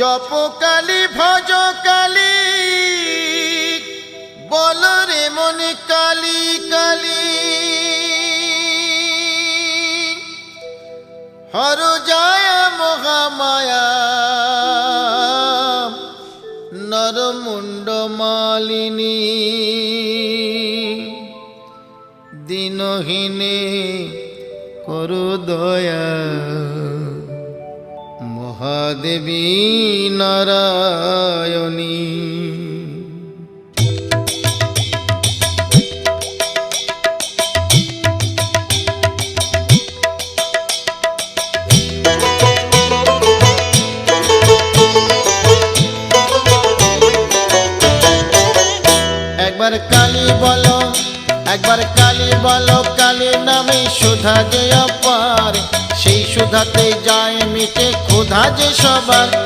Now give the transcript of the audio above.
জপ কালী ভজ কালী বল রে মনে কালী কালী। হর যায় মহামায়া নরমুণ্ড মালিনী। দিনহীনে করু দয়া। মহাদেবী নারায়ণী। একবার কালী বলো, একবার কালী বলো কালী নামে সুধা যে অপার। সেই সুধাতে যায় মিটে ক্ষুধা যে সবার